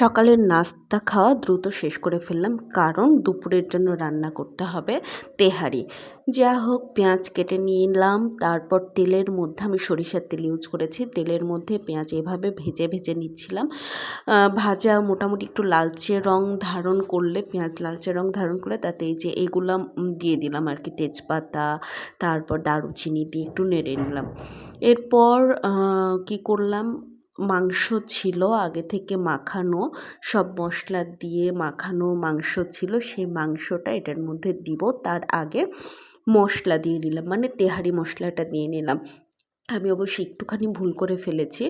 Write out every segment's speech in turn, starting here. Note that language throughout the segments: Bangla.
সকালের নাস্তা খাওয়া দ্রুত শেষ করে ফেললাম, কারণ দুপুরের জন্য রান্না করতে হবে তেহারি। যা হোক, পেঁয়াজ কেটে নিয়ে নিলাম তারপর তেলের মধ্যে আমি সরিষার তেল ইউজ করেছি, তেলের মধ্যে পেঁয়াজ এভাবে ভেজে ভেজে নিচ্ছিলাম। ভাজা মোটামুটি একটু লালচে রং ধারণ করলে, পেঁয়াজ লালচে রং ধারণ করলে তাতে এই যে এগুলো দিয়ে দিলাম আর কি তেজপাতা, তারপর দারুচিনি দিয়ে একটু নেড়ে নিলাম। এরপর কি করলাম? মাংস ছিল আগে থেকে মাখানো, সব মশলা দিয়ে মাখানো মাংস ছিল, সেই মাংসটা এটার মধ্যে দিব। তার আগে মশলা দিয়ে নিলাম মানে তেহারি মশলাটা দিয়ে নিলাম। আমি অবশ্যই একটুখানি ভুল করে ফেলেছি।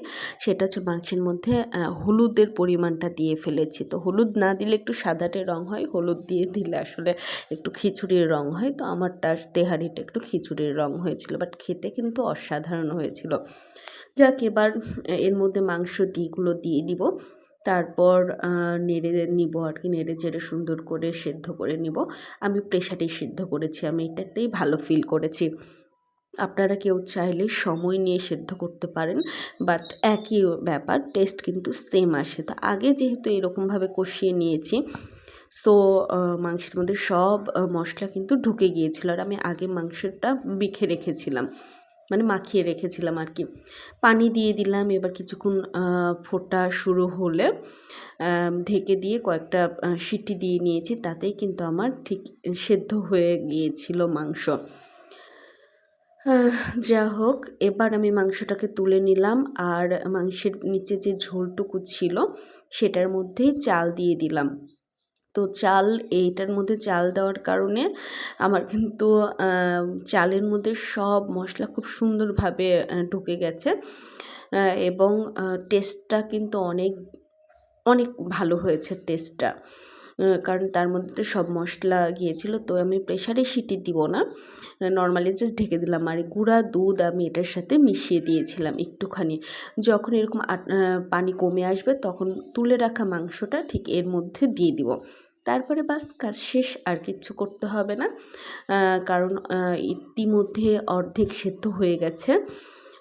সেটা হচ্ছে মাংসের মধ্যে হলুদের পরিমাণটা দিয়ে ফেলেছি। তো হলুদ না দিলে একটু সাদাটে রং হয়, হলুদ দিয়ে দিলে আসলে একটু খিচুড়ির রং হয়। তো আমারটা তেহারিটা একটু খিচুড়ির রং হয়েছিল বাট খেতে কিন্তু অসাধারণ হয়েছিল। যাক, এবার এর মধ্যে মাংস দিগুলো দিয়ে দিব। তারপর নেড়ে নিব আর কি, নেড়ে চেড়ে সুন্দর করে সেদ্ধ করে নিব। আমি প্রেশারেই সিদ্ধ করেছি, আমি এটাতেই ভালো ফিল করেছি। আপনারা কেউ চাইলে সময় নিয়ে সেদ্ধ করতে পারেন বাট একই ব্যাপার টেস্ট কিন্তু সেম আসে। তো আগে যেহেতু এরকমভাবে কষিয়ে নিয়েছি সো মাংসের মধ্যে সব মশলা কিন্তু ঢুকে গিয়েছিল আর আমি আগে মাংসটা মেখে রেখেছিলাম মানে মাখিয়ে রেখেছিলাম আর কি। পানি দিয়ে দিলাম, এবার কিছুক্ষণ ফোটা শুরু হলে ঢেকে দিয়ে কয়েকটা সিটি দিয়ে নিয়েছি, তাতেই কিন্তু আমার ঠিক সেদ্ধ হয়ে গিয়েছিল মাংস। যা হোক, এবার আমি মাংসটাকে তুলে নিলাম আর মাংসের নিচে যে ঝোলটুকু ছিল সেটার মধ্যেই চাল দিয়ে দিলাম। তো চাল, এইটার মধ্যে চাল দেওয়ার কারণে আমার কিন্তু চালের মধ্যে সব মশলা খুব সুন্দরভাবে ঢুকে গেছে। এবং টেস্টটা কিন্তু অনেক অনেক ভালো হয়েছে টেস্টটা কারণ তার মধ্যে তো সব মশলা গিয়েছিল, তো আমি প্রেশারে সিটি দিব না। নর্মালি জাস্ট ঢেকে দিলাম আর গুঁড়া, দুধ আমি এটার সাথে মিশিয়ে দিয়েছিলাম একটুখানি। যখন এরকম পানি কমে আসবে তখন তুলে রাখা মাংসটা ঠিক এর মধ্যে দিয়ে দিব। তারপরে বাস কাজ শেষ, আর কিচ্ছু করতে হবে না। কারণ ইতিমধ্যে অর্ধেক সেদ্ধ হয়ে গেছে।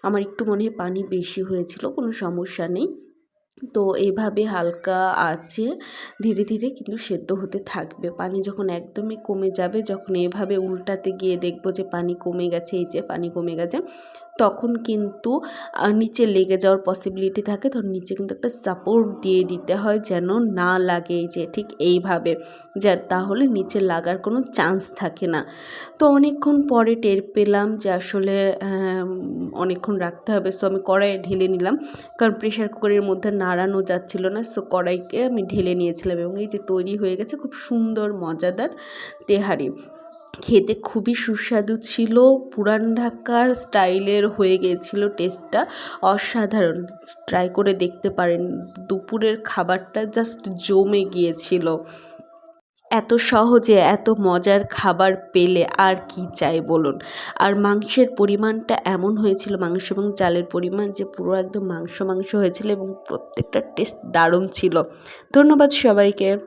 আমার একটু মনে হয় পানি বেশি হয়েছিল, কোনো সমস্যা নেই। তো এভাবে হালকা আছে, ধীরে ধীরে কিন্তু সেদ্ধ হতে থাকবে। পানি যখন একদমই কমে যাবে, যখন এভাবে উল্টাতে গিয়ে দেখব যে পানি কমে গেছে, এই যে পানি কমে গেছে তখন কিন্তু নিচে লেগে যাওয়ার পসিবিলিটি থাকে। তখন নিচে কিন্তু একটা সাপোর্ট দিয়ে দিতে হয় যেন না লাগে যে ঠিক এইভাবে। যা তাহলে নিচে লাগার কোনো চান্স থাকে না। তো অনেকক্ষণ পরে টের পেলাম যে আসলে অনেকক্ষণ রাখতে হবে। সো আমি কড়াইয়ে ঢেলে নিলাম। কারণ প্রেশার কুকারের মধ্যে নাড়ানো যাচ্ছিল না। সো কড়াইকে আমি ঢেলে নিয়েছিলাম এবং এই যে তৈরি হয়ে গেছে খুব সুন্দর, মজাদার তেহারি। খেতে খুবই সুস্বাদু ছিল। পুরান ঢাকার স্টাইলের হয়ে গিয়েছিল টেস্টটা অসাধারণ। ট্রাই করে দেখতে পারেন। দুপুরের খাবারটা জাস্ট জমে গিয়েছিল। এত সহজে, এত মজার খাবার পেলে আর কি চাই বলুন? আর মাংসের পরিমাণটা এমন হয়েছিল, মাংস এবং চালের পরিমাণ যে পুরো একদম মাংস মাংস হয়েছিল এবং প্রত্যেকটা টেস্ট দারুণ ছিল। ধন্যবাদ সবাইকে।